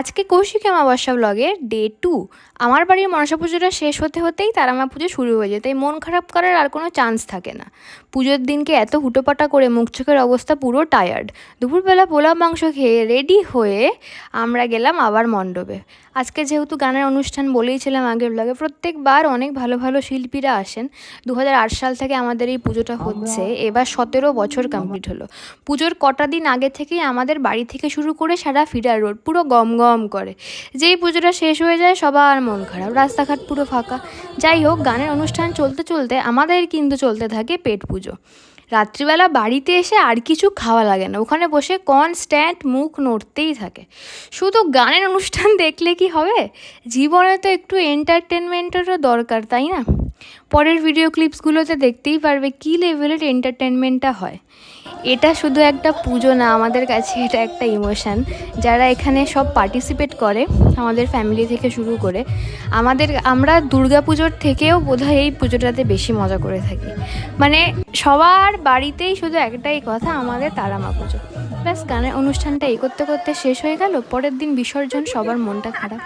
আজকে কৌশিক অমাবস্যা ব্লগের ডে টু আমার বাড়ির মনসা পুজোটা শেষ হতে হতেই তারা তারামা পুজো শুরু হয়ে যায়, তাই মন খারাপ করার আর কোনো চান্স থাকে না। পুজোর দিনকে এত হুটোপাটা করে মুখ চোখের অবস্থা পুরো টায়ার্ড দুপুরবেলা পোলাও মাংস খেয়ে রেডি হয়ে আমরা গেলাম আবার মণ্ডপে। আজকে যেহেতু গানের অনুষ্ঠান বলেইছিলাম আগের ব্লগে প্রত্যেকবার অনেক ভালো ভালো শিল্পীরা আসেন। দু হাজার আট সাল থেকে আমাদের এই পুজোটা হচ্ছে এবার সতেরো বছর কমপ্লিট হলো। পুজোর কটা দিন আগে থেকেই আমাদের বাড়ি থেকে শুরু করে সারা ফিডার রোড পুরো গম গম করে। যেই পুজোটা শেষ হয়ে যায় সবার মন খারাপ রাস্তাঘাট পুরো ফাঁকা। যাই হোক গানের অনুষ্ঠান চলতে চলতে আমাদের কিন্তু চলতে থাকে পেট পুজো। রাত্রিবেলা বাড়িতে এসে আর কিছু খাওয়া লাগে না। ওখানে বসে কনস্ট্যান্ট মুখ নড়তেই থাকে। শুধু গানের অনুষ্ঠান দেখলে কি হবে? জীবনে তো একটু এন্টারটেনমেন্টেরও দরকার, তাই না? পরের ভিডিও ক্লিপসগুলোতে দেখতেই পারবে কী লেভেলের এন্টারটেনমেন্টটা হয়। এটা শুধু একটা পুজো না, আমাদের কাছে এটা একটা ইমোশান যারা এখানে সব পার্টিসিপেট করে আমাদের ফ্যামিলি থেকে শুরু করে, আমাদের, আমরা দুর্গা পুজোর থেকেও বোধহয় এই পুজোটাতে বেশি মজা করে থাকি। মানে সবার বাড়িতেই শুধু একটাই কথা, আমাদের তারামা পুজো। ব্যাস, গানের অনুষ্ঠানটা এই করতে করতে শেষ হয়ে গেল, পরের দিন বিসর্জন সবার মনটা খারাপ।